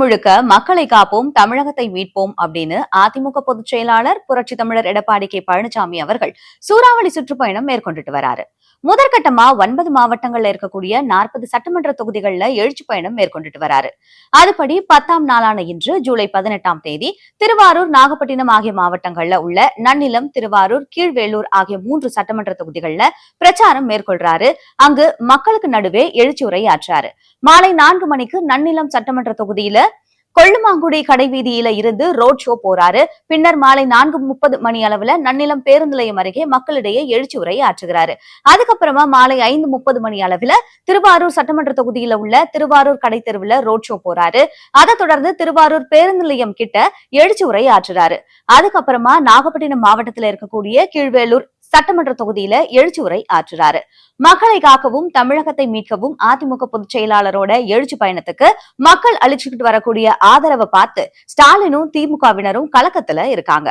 முழுக்க மக்களை காப்போம் தமிழகத்தை மீட்போம் அப்படின்னு அதிமுக பொதுச் செயலாளர் புரட்சி தமிழர் எடப்பாடி கே. பழனிசாமி அவர்கள் சூறாவளி சுற்றுப்பயணம் மேற்கொண்டுட்டு வராரு. முதற்கட்டமா ஒன்பது மாவட்டங்கள்ல இருக்கக்கூடிய நாற்பது சட்டமன்ற தொகுதிகள்ல எழுச்சி பயணம் மேற்கொண்டுட்டு வராரு. அதுபடி பத்தாம் நாளான இன்று ஜூலை பதினெட்டாம் தேதி திருவாரூர் நாகப்பட்டினம் ஆகிய மாவட்டங்கள்ல உள்ள நன்னிலம் திருவாரூர் கீழ்வேலூர் ஆகிய மூன்று சட்டமன்ற தொகுதிகள்ல பிரச்சாரம் மேற்கொள்றாரு. அங்கு மக்களுக்கு நடுவே எழுச்சி உரையாற்றாரு. மாலை நான்கு மணிக்கு நன்னிலம் சட்டமன்ற தொகுதியில கொள்ளுமாங்குடி கடைவீதியில இருந்து ரோட் ஷோ போறாரு. பின்னர் மாலை நான்கு முப்பது மணி அளவுல நன்னிலம் பேருந்து நிலையம் அருகே மக்களிடையே எழுச்சி உரை ஆற்றுகிறாரு. அதுக்கப்புறமா மாலை ஐந்து முப்பது மணி அளவுல திருவாரூர் சட்டமன்ற தொகுதியில உள்ள திருவாரூர் கடை தெருவுல ரோட் ஷோ போறாரு. அதை தொடர்ந்து திருவாரூர் பேருந்து நிலையம் கிட்ட எழுச்சி உரை ஆற்றுறாரு. அதுக்கப்புறமா நாகப்பட்டினம் மாவட்டத்துல இருக்கக்கூடிய கீழ்வேலூர் சட்டமன்ற தொகுதியில எழுச்சி உரை ஆற்றுறாரு. மக்களை காக்கவும் தமிழகத்தை மீட்கவும் அதிமுக பொதுச் செயலாளரோட எழுச்சி பயணத்துக்கு மக்கள் அளிச்சுக்கிட்டு வரக்கூடிய ஆதரவை பார்த்து ஸ்டாலினும் திமுகவினரும் கலக்கத்துல இருக்காங்க.